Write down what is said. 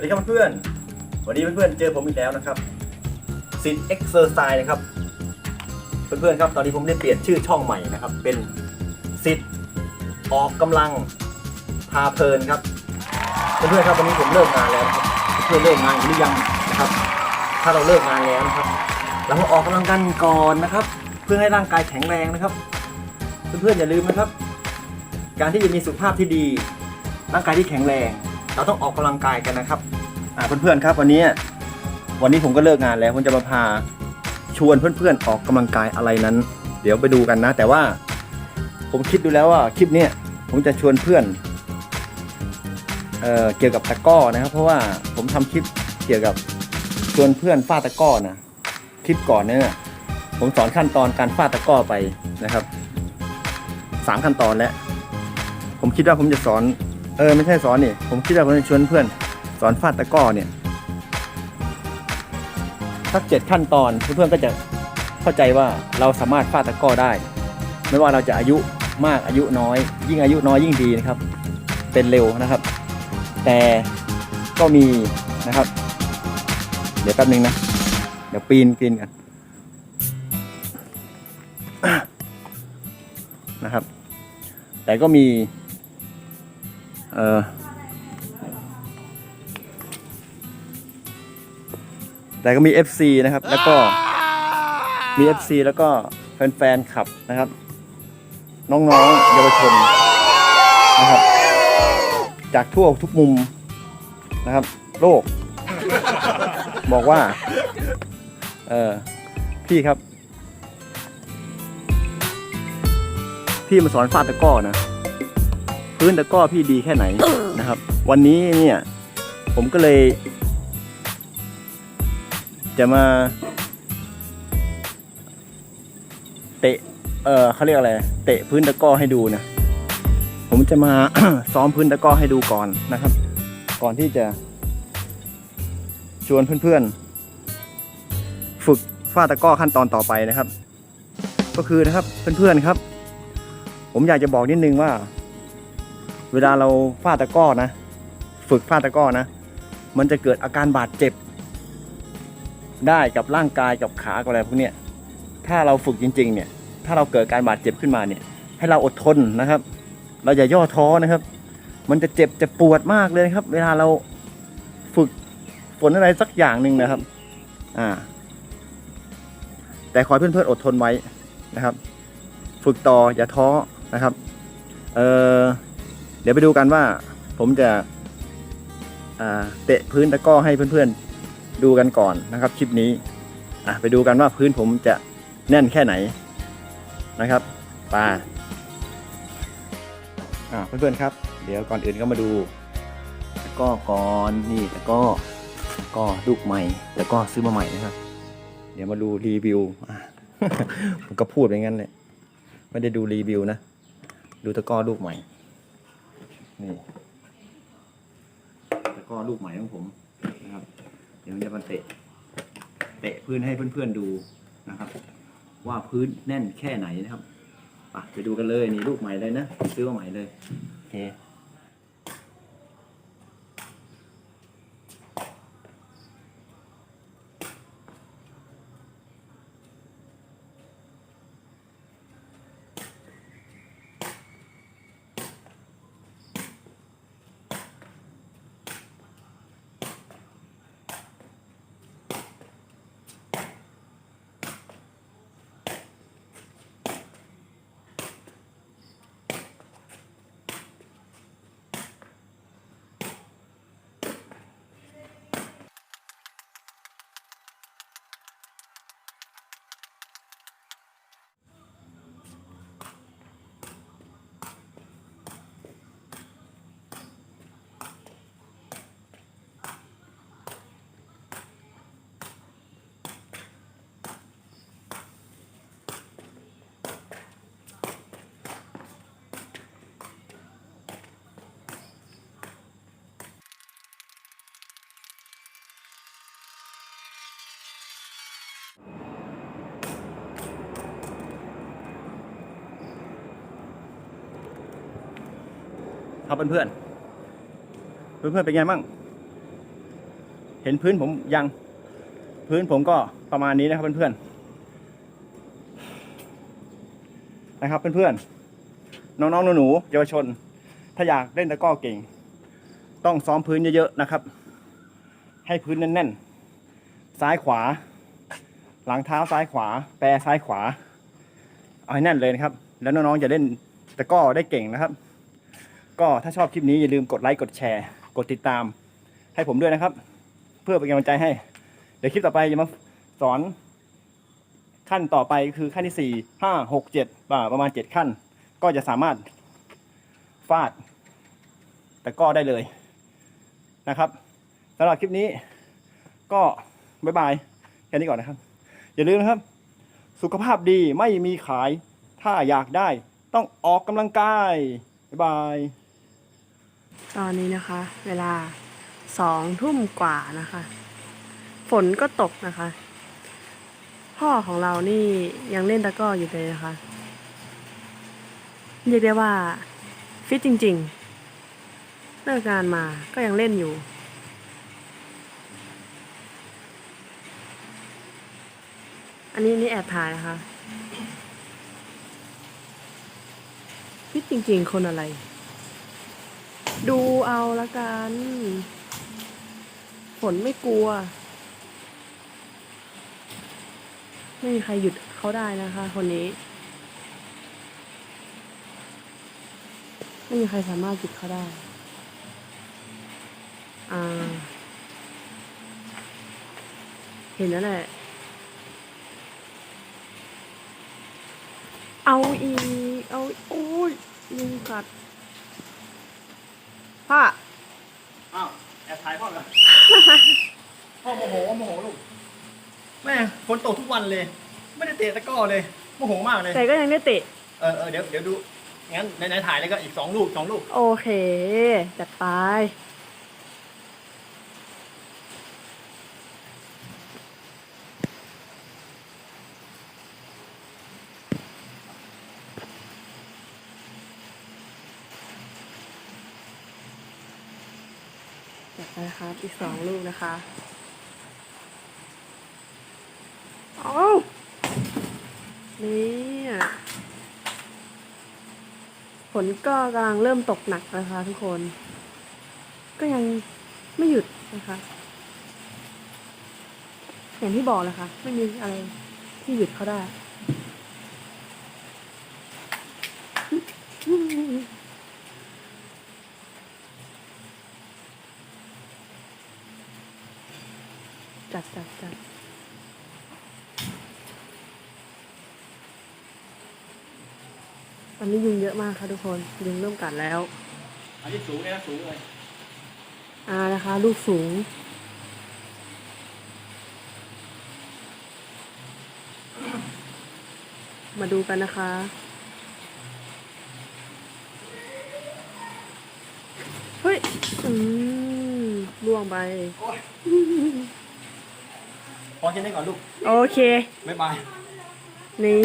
วัสดีครับเพื่อนๆวันนี้เพื่อนๆเจอผมอีกแล้วนะครับสิทธ์เอ็กเซอร์ไซส์นะครับ เพื่อนๆครับตอนนี้ผมได้เปลี่ยนชื่อช่องใหม่นะครับ เป็นสิทธ์ออกกำลังพาเพลินครับเพื่อนๆครับวันนี้ผมเลิกงานแล้วครับเพื่อนๆเลิกงานหรือยังนะครับ ถ้าเราเลิกงานแล้วนะครับเรามาออกกำลังกันก่อนนะครับ เพื่อให้ร่างกายแข็งแรงนะครับ เพื่อนๆอย่าลืมนะครับ การที่จะมีสุขภาพที่ดี ร่างกายที่แข็งแรง เราต้องออกกำลังกายกันนะครับอ่าเพื่อนๆครับวันนี้วันนี้ผมก็เลิกงานแล้วผมจะมาพาชวนเพื่อนๆ ออกกำลังกายอะไรนั้น เดี๋ยวไปดูกันนะ แต่ว่าผมคิดดูแล้วว่าคลิปเนี้ยผมจะชวนเพื่อนเอ่อเกี่ยวกับตะก้อนะครับ เพราะว่าผมทำคลิปเกี่ยวกับชวนเพื่อนฟาดตะก้อนะคลิปก่อนเนี่ยผมสอนขั้นตอนการฟาดตะก้อไปนะครับสามขั้นตอนแล้วผมคิดว่าผมจะสอน เออไม่ใช่สอนนี่ผมคิดว่าผมจะชวนเพื่อน สอนฟาดตะก้อเนี่ยสักเจ็ดขั้นตอนเพื่อนๆก็จะเข้าใจว่าเราสามารถฟาดตะก้อได้ ไม่ว่าเราจะอายุมากอายุน้อย ยิ่งอายุน้อยยิ่งดีนะครับ เป็นเร็วนะครับ แต่ก็มีนะครับ เดี๋ยวแป๊บนึงนะเดี๋ยวปีนปีนกันนะครับ แต่ก็มี ออ แต่ก็มี FC นะครับ แล้วก็มี FC แล้วก็แฟนๆขับนะครับ น้องๆเยาวชนนะครับ จากทั่วทุกมุมนะครับ โลก บอกว่า เออพี่ครับ พี่มาสอนฟาดตะกร้อนะ พื้นตะกร้อพี่ดีแค่ไหนนะครับ วันนี้เนี่ย ผมก็เลย จะมา เตะ เออเขาเรียกอะไร เตะพื้นตะกร้อให้ดูนะ ผมจะมา ซ้อมพื้นตะกร้อให้ดูก่อนนะครับ ก่อนที่จะ ชวนเพื่อนๆ ฝึกฟาดตะกร้อขั้นตอนต่อไปนะครับ ก็คือนะครับเพื่อนๆครับ ผมอยากจะบอกนิดนึงว่า เวลาเราฟาดตะก้อนะ ฝึกฟาดตะก้อนะ มันจะเกิดอาการบาดเจ็บ ได้กับร่างกายกับขากับอะไรพวกเนี้ยถ้าเราฝึกจริง ๆ เนี่ย ถ้าเราเกิดการบาดเจ็บขึ้นมาเนี่ย ให้เราอดทนนะครับ เราอย่าย่อท้อนะครับ มันจะเจ็บจะปวดมากเลยครับ เวลาเราฝึกฝนอะไรสักอย่างหนึ่งนะครับ อ่า แต่ขอเพื่อนๆอดทนไว้นะครับ ฝึกต่ออย่าท้อนะครับ เออ เดี๋ยวไปดูกันว่าผมจะเตะพื้นตะก้อให้เพื่อนๆดูกันก่อนนะครับคลิปนี้ไปดูกันว่าพื้นผมจะแน่นแค่ไหนนะครับปาเพื่อนๆครับ เดี๋ยวก่อนอื่นก็มาดูตะก้อก่อนนี่ตะก้อก้อลูกใหม่ตะก้อซื้อมาใหม่นะครับ เดี๋ยวมาดูรีวิวผมก็พูดไปงั้นเลยไม่ได้ดูรีวิวนะ ดูตะก้อลูกใหม่ นี่ตะกร้อลูกใหม่ของผมนะครับ เดี๋ยวจะมาเตะ เตะพื้นให้เพื่อนๆดูนะครับ ว่าพื้นแน่นแค่ไหนนะครับไปดูกันเลยนี่ลูกใหม่เลยนะซื้อมาใหม่เลยโอเค ครับเพื่อนๆเพื่อนๆเป็นไงบ้างเห็นพื้นผมยัง พื้นผมก็ประมาณนี้นะครับเพื่อนๆนะครับเพื่อนๆน้องๆหนูๆเยาวชน ถ้าอยากเล่นตะก้อเก่ง ต้องซ้อมพื้นเยอะๆนะครับ ให้พื้นแน่นๆ ซ้ายขวา หลังเท้าซ้ายขวา แปรซ้ายขวา เอาให้แน่นเลยนะครับ แล้วน้องๆจะเล่นตะก้อได้เก่งนะครับ ก็ถ้าชอบคลิปนี้อย่าลืมกดไลค์กดแชร์ กดติดตาม ให้ผมด้วยนะครับ เพื่อเป็นกำลังใจให้ เดี๋ยวคลิปต่อไปจะมาสอน ขั้นต่อไปคือขั้นที่สี่ห้าหกเจ็ดประมาณเจ็ดขั้น ก็จะสามารถฟาดตะก้อได้เลยนะครับสำหรับคลิปนี้ ก็บ๊ายบายแค่นี้ก่อนนะครับ อย่าลืมนะครับ สุขภาพดีไม่มีขาย ถ้าอยากได้ ต้องออกกำลังกาย บ๊ายบาย ตอนนี้นะคะ เวลาสองทุ่มกว่านะคะ ฝนก็ตกนะคะ พ่อของเรานี่ยังเล่นตะก้ออยู่เลยนะคะเรียกได้ว่า ฟิตจริงๆเลิกงานมาก็ยังเล่นอยู่ อันนี้นี่แอบถ่ายนะคะ ฟิตจริงๆ คนอะไร ดูเอาละกัน ฝนไม่กลัว ไม่มีใครหยุดเขาได้นะคะ คนนี้ ไม่มีใครสามารถหยุดเขาได้ อ่า เห็นแล้วแหละ เอาอี เอา โอ้ยยุงกัด พ่อ อ้าวแอบถ่ายพ่อเหรอพ่อโมโหโมโหลูกแม่ฝนตกทุกวันเลย ไม่ได้เตะตะกร้อเลยโมโหมากเลยแต่ก็ยังได้เตะ เออเออเดี๋ยวเดี๋ยวดูงั้นในในถ่ายเลยก็อีกสองลูกสองลูก โอเค จัดไป จัดไปนะครับอีกสองลูกนะคะเอาเนี่ยฝนก็กำลังเริ่มตกหนักนะคะทุกคน ก็ยังไม่หยุดนะคะ อย่างที่บอกเลยค่ะ ไม่มีอะไรที่หยุดเขาได้ จัดจัดจัดตอนนี้ยุงเยอะมากค่ะทุกคน ยุงเริ่มกัดแล้ว อันนี้สูงเลยนะสูงเลยอ่านะคะ ลูกสูง มาดูกันนะคะเฮ้ย อืมล่วงไปโอ้ย พอแค่นี้ก่อนลูก โอเค บ๊ายบาย นี่